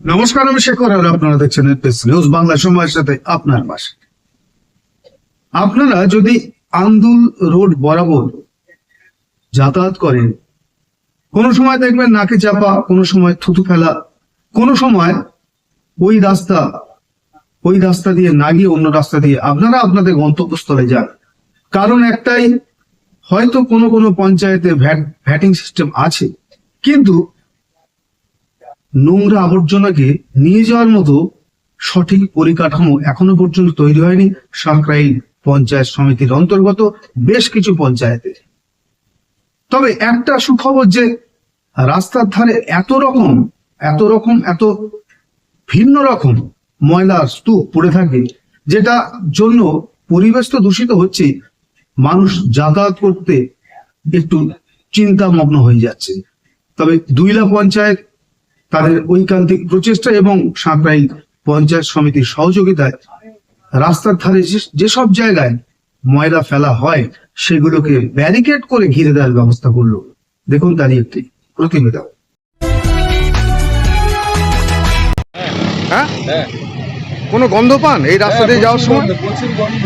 নমস্কার, আমি শেখর আর আপনারা দেখছেন নিউজ বাংলা সময়ের সাথে আপনার পাশে। আপনারা যদি আন্দুল রোড বরাবর যাতায়াত করেন, কোনো সময় দেখবেন নাকে চাপা, কোনো সময় থুতু ফেলা, কোনো সময় ওই রাস্তা ওই রাস্তা দিয়ে না গিয়ে অন্য রাস্তা দিয়ে আপনারা আপনাদের গন্তব্যস্থলে যান। কারণ একটাই, হয়তো কোনো কোনো পঞ্চায়েতে ভ্যাট, ভ্যাটিং সিস্টেম আছে, কিন্তু নোংরা আবর্জনাকে নিয়ে যাওয়ার মতো সঠিক পরিকাঠামো এখনও পর্যন্ত তৈরি হয়নি। সাঁকরাইল পঞ্চায়েত সমিতির অন্তর্গত বেশ কিছু পঞ্চায়েতে তবে একটা সুখবর যে রাস্তার ধারে এত রকম এত রকম, এত ভিন্ন রকম ময়লার স্তূপ পড়ে থাকে, যেটা জন্য পরিবেশ তো দূষিত হচ্ছে, মানুষ যাতায়াত করতে একটু চিন্তামগ্ন হয়ে যাচ্ছে। তবে দুইলা পঞ্চায়েত তাদের ঐকান্তিক প্রচেষ্টা এবং সাঁকরাইল পঞ্চায়েত সমিতির সহযোগিতায় রাস্তার ধারে যে- যেসব জায়গায় ময়লা ফেলা হয় সেগুলোকে ব্যারিকেড করে ঘিরে দেওয়ার ব্যবস্থা করল। দেখুন তারই একটি প্রতিবেদন। হ্যাঁ? হ্যাঁ কোনো গন্ধ পান এই রাস্তা দিয়ে যাওয়ার সময়? প্রচুর গন্ধ।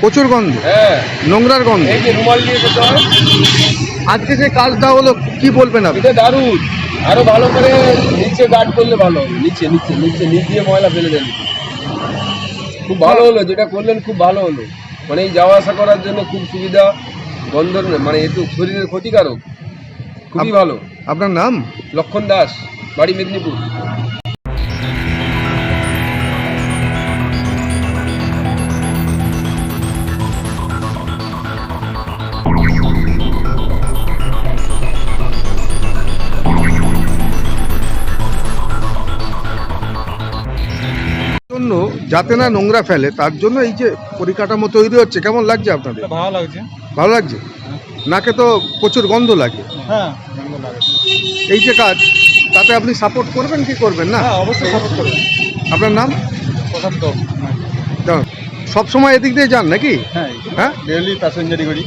প্রচুর গন্ধ। হ্যাঁ। নোংরার গন্ধ। এই যে রুমাল হয়। আজকে যে কাজটা হলো কি বলবেন আপনি? এটা দারুণ। আরও ভালো করে নিচে গার্ড করলে ভালো। নিচে নিচে নিচে নিচ দিয়ে ময়লা ফেলে দেন। খুব ভালো হলো যেটা করলেন খুব ভালো হলো। মানে এই যাওয়া আসা করার জন্য খুব সুবিধা। গন্ধ মানে একটু শরীরের ক্ষতিকারক। খুবই ভালো। আপনার নাম? লক্ষণ দাস বাড়ি মেদিনীপুর। জন্য যাতে না নোংরা ফেলে তার জন্য এই যে পরিকাঠামো তৈরি হচ্ছে কেমন লাগছে আপনাদের? ভালো লাগছে। ভালো লাগছে? নাকে তো প্রচুর গন্ধ লাগে। হ্যাঁ এই যে কাজ তাতে আপনি সাপোর্ট করবেন কি করবেন না? হ্যাঁ অবশ্যই সাপোর্ট করবে। আপনার নাম? সব সময় এদিক দিয়ে যান নাকি? হ্যাঁ হ্যাঁ? ডেলি প্যাসেঞ্জারি করি।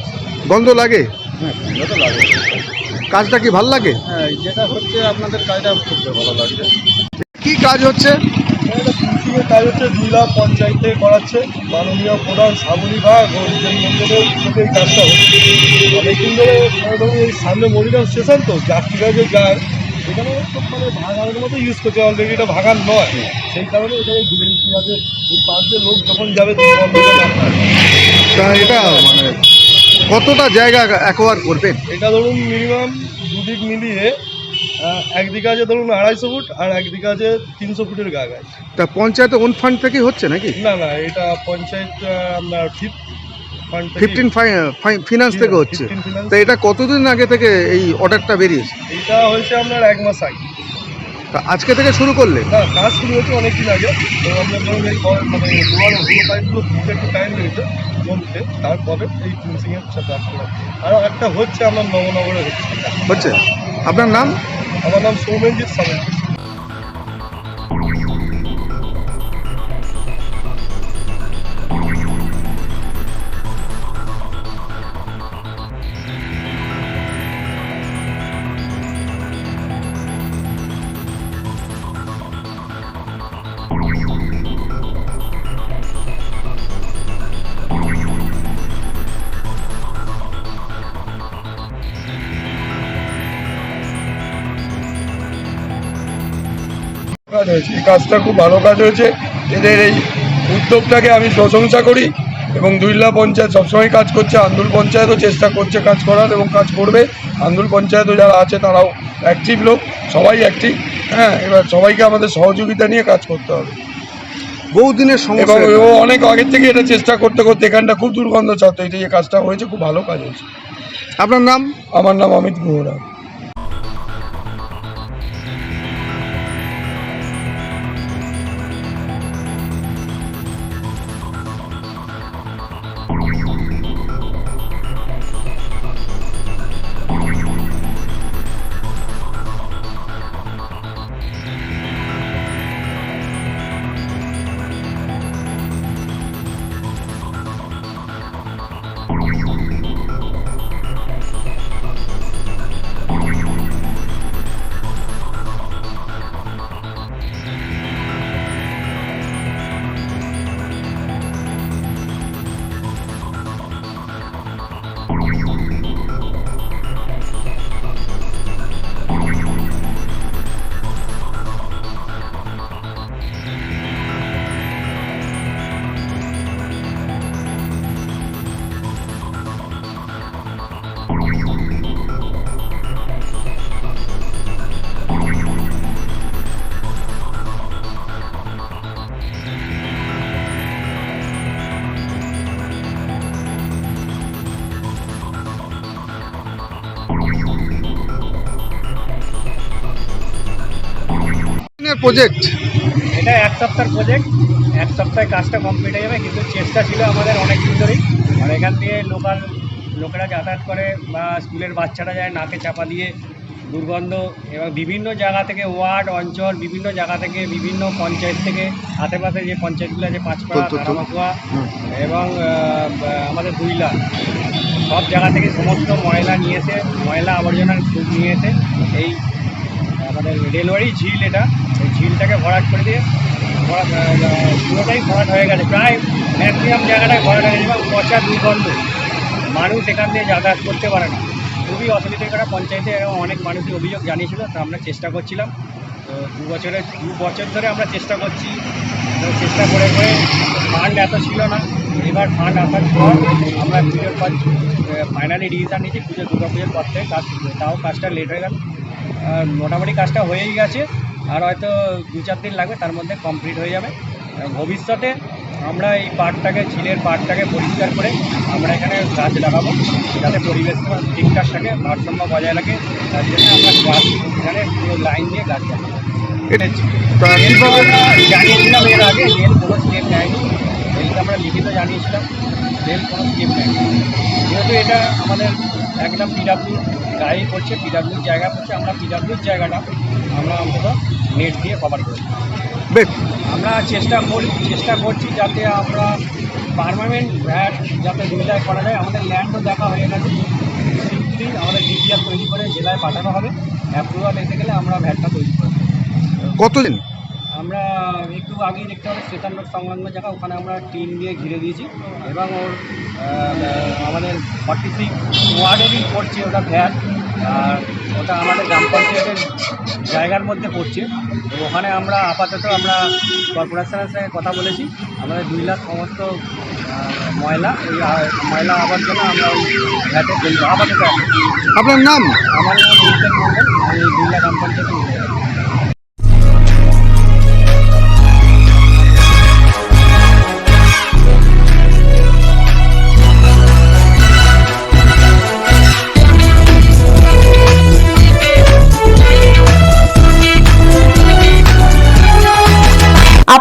গন্ধ লাগে? হ্যাঁ লাগে। কাজটা কি ভালো লাগে? হ্যাঁ যেটা হচ্ছে আপনাদের কাজটা ভালো লাগছে। কি কাজ হচ্ছে? এটা ফিনিশিংয়ের কাজ হচ্ছে জুইলা পঞ্চায়েতে করাচ্ছে। মাননীয় প্রধান সাবলী ভাগ ও রিজেন মন্ডলের থেকে এই কাজটা হচ্ছে। অনেকদিন ধরে ধরুন এই সামনে মরিগাঁও স্টেশন তো যাত্রীরা যে যায় এখানে মানে ভাগানোর মতো ইউজ করছে। অলরেডি এটা ভাগান নয়। সেই কারণে এখানে ডিলিভারি আছে। এই পাশ লোক যখন যাবে তখন এটা মানে কতটা জায়গা অ্যাকোয়ার করবেন? এটা ধরুন মিনিমাম দুদিক মিলিয়ে একদিকে আছে ধরুন আড়াইশো ফুট আর একদিকে আছে তিনশো ফুটের গা গাছ। তা পঞ্চায়েতে ওন ফান্ড থেকে হচ্ছে নাকি? না না এটা পঞ্চায়েত আপনার ফিফ ফান্ড ফিফটিন ফিনান্স থেকে হচ্ছে। 15 তা এটা কতদিন আগে থেকে এই অর্ডারটা বেরিয়েছে? এটা হয়েছে আপনার এক মাস আগে। তা আজকে থেকে শুরু করলে? না কাজ শুরু হয়েছে অনেকদিন আগে। তো আপনার ধরুন এই মানে পাইপগুলো একটু টাইম লেগেছে জমতে তারপরে এই ফিনিশিংয়ের সাথে আরও একটা হচ্ছে আমার নবনগরে হচ্ছে। হচ্ছে? আপনার নাম? আমার নাম সৌমেনজিৎ সামন্ত। কাজ হয়েছে। এই কাজটা খুব ভালো কাজ হয়েছে। এদের এই উদ্যোগটাকে আমি প্রশংসা করি এবং দুইলা পঞ্চায়েত সবসময় কাজ করছে। আন্দুল পঞ্চায়েতও চেষ্টা করছে কাজ করার এবং কাজ করবে। আন্দুল পঞ্চায়েতও যারা আছে তারাও অ্যাক্টিভ লোক। সবাই অ্যাক্টিভ হ্যাঁ এবার সবাইকে আমাদের সহযোগিতা নিয়ে কাজ করতে হবে। বহুদিনের এবং সমস্যা ও অনেক আগের থেকে এটা চেষ্টা করতে করতে এখানটা খুব দুর্গন্ধ ছাড়তো এটা যে কাজটা হয়েছে খুব ভালো কাজ হয়েছে। আপনার নাম? আমার নাম অমিত গুহরা। প্রজেক্ট এটা এক সপ্তাহের প্রজেক্ট এক সপ্তাহে কাজটা কমপ্লিট হয়ে যাবে কিন্তু চেষ্টা ছিল আমাদের অনেক দিন ধরেই। আর এখান দিয়ে লোকাল লোকেরা যাতায়াত করে বা স্কুলের বাচ্চারা যায় নাকে চাপা দিয়ে দুর্গন্ধ এবং বিভিন্ন জায়গা থেকে ওয়ার্ড অঞ্চল বিভিন্ন জায়গা থেকে বিভিন্ন পঞ্চায়েত থেকে আশেপাশে যে পঞ্চায়েতগুলো আছে পাঁচপাড়া তারামাকুয়া এবং আমাদের দুইলা সব জায়গা থেকে সমস্ত ময়লা নিয়ে এসে ময়লা আবর্জনার স্তূপ নিয়ে এসে এই আমাদের রেলওয়ারি ঝিল এটা। ঝিলটাকে ভরাট করে দিয়ে পুরোটাই ভরাট হয়ে গেছে। প্রায় ম্যাক্সিমাম জায়গাটায় ভরাট হয়ে গেছে, এবং পচা দুর্গন্ধ। মানুষ এখান দিয়ে যাতায়াত করতে পারে না। খুবই অসুবিধা করা পঞ্চায়েতে এবং অনেক মানুষই অভিযোগ জানিয়েছিল, তো আমরা চেষ্টা করছিলাম। তো দু বছরের দু বছর ধরে আমরা চেষ্টা করছি। চেষ্টা করে করে ফান্ড এত ছিল না। এবার ফান্ড আসার পর আমরা পুজোর পর ফাইনালি ডিসিশন নিয়েছি, পুজো দুর্গা পুজোর পর থেকে কাজ, তাও কাজটা লেট হয়ে গেল। মোটামুটি কাজটা হয়েই গেছে। আর হয়তো দু চার দিন লাগবে তার মধ্যে কমপ্লিট হয়ে যাবে। ভবিষ্যতে আমরা এই পার্কটাকে ঝিলের পার্কটাকে পরিষ্কার করে আমরা এখানে গাছ লাগাবো যাতে পরিবেশ ঠিকঠাক থাকে ভারসাম্য বজায় রাখে তার জন্য আমরা গাছ এখানে পুরো লাইন দিয়ে গাছ লাগাবো। জানিয়েছিলাম এর আগে রেল কোনো স্টেপ নেয়নি। রেলকে আমরা লিখিত জানিয়েছিলাম রেল কোনো স্টেপ নেয়নি। যেহেতু এটা আমাদের একদম পিডাব্লিউ গাড়ি করছে পিডাব্লিউর জায়গা করছে আমরা পিডাব্লিউর জায়গাটা আমরা অন্তত নেট দিয়ে কভার করি বেশ। আমরা চেষ্টা করি চেষ্টা করছি যাতে আমরা পারমানেন্ট ভ্যাট যাতে জেলায় করা যায়। আমাদের ল্যান্ডও দেখা হয়ে গেছে। শিগগিরই আমাদের ডিপিআর তৈরি করে জেলায় পাঠানো হবে। অ্যাপ্রুভাল এসে গেলে আমরা ভ্যাটটা তৈরি করব কতদিন? আমরা একটু আগেই দেখতে হবে স্টেশন রোড সংলগ্ন জায়গা ওখানে আমরা টিম দিয়ে ঘিরে দিয়েছি এবং ওর আমাদের ফর্টি সিক্স ওয়ার্ডেরই পড়ছে ওটা ফ্ল্যাট আর ওটা আমাদের গ্রাম পঞ্চায়েতের জায়গার মধ্যে পড়ছে। তো ওখানে আমরা আপাতত আমরা কর্পোরেশনের সঙ্গে কথা বলেছি। আমাদের দুই লাখ সমস্ত ময়লা ওই ময়লা আবর্জনা আমরা ওই ফেলব আপাতত। আপনার নাম? আমার নাম আমি দুই লাখ গ্রাম পঞ্চায়েতে